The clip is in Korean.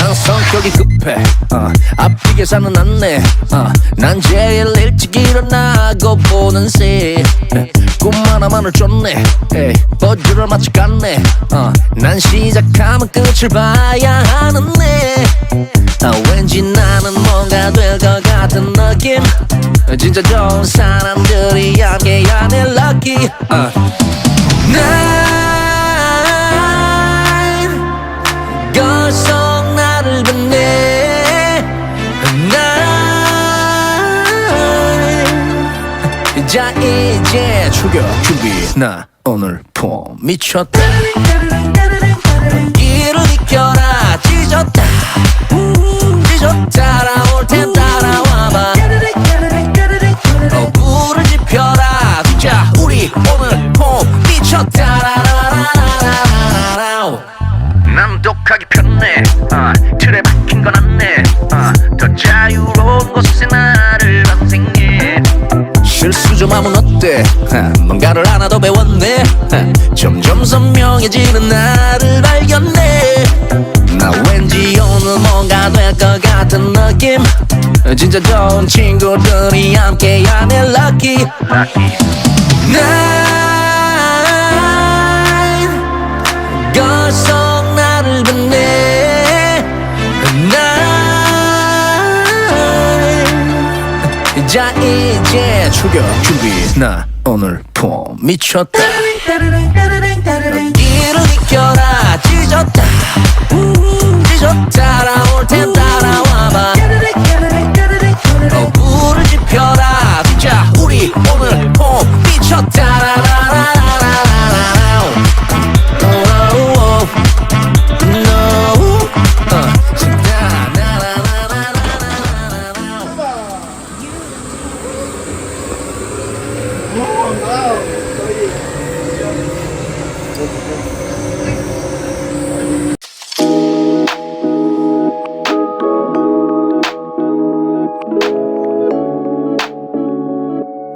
성격이 급해. 어, 앞뒤 계산은 안내. 어, 난 제일 일찍 일어나고 보는 새. 꿈 하나만을 쫓네. 버즈를 마치 갔네. 어, 난 시작하면 끝을 봐야 하는데. 아, 왠지 나는 뭔가 될 것 같은 느낌. 진짜 좋은 사람들이 함께하는 lucky. 어. 난 자 이제 출격 준비. 나 오늘 폼 미쳤다. 길을 이겨라. 찢었다. 찢었다. 따라올 땐 따라와봐. 어, 불을 지펴라. 자 우리 오늘 폼 미쳤다. 라라라라라라라 난 독하게 편해 어, 좀 하면 어때? 하, 뭔가를 하나 더 배웠네. 하, 점점 선명해지는 나를 발견해. 나 왠지 오늘 뭔가 될 것 같은 느낌. 진짜 좋은 친구들이 함께하는 lucky. 난 자 이제 출격 준비. 나 오늘 폼 미쳤다. 길을 이겨라. 찢었다. 찢었다. 따라올 땐 따라와봐. 어, 불을 지펴라. 자 우리 오늘 폼 미쳤다. 라라라라라라 Wow.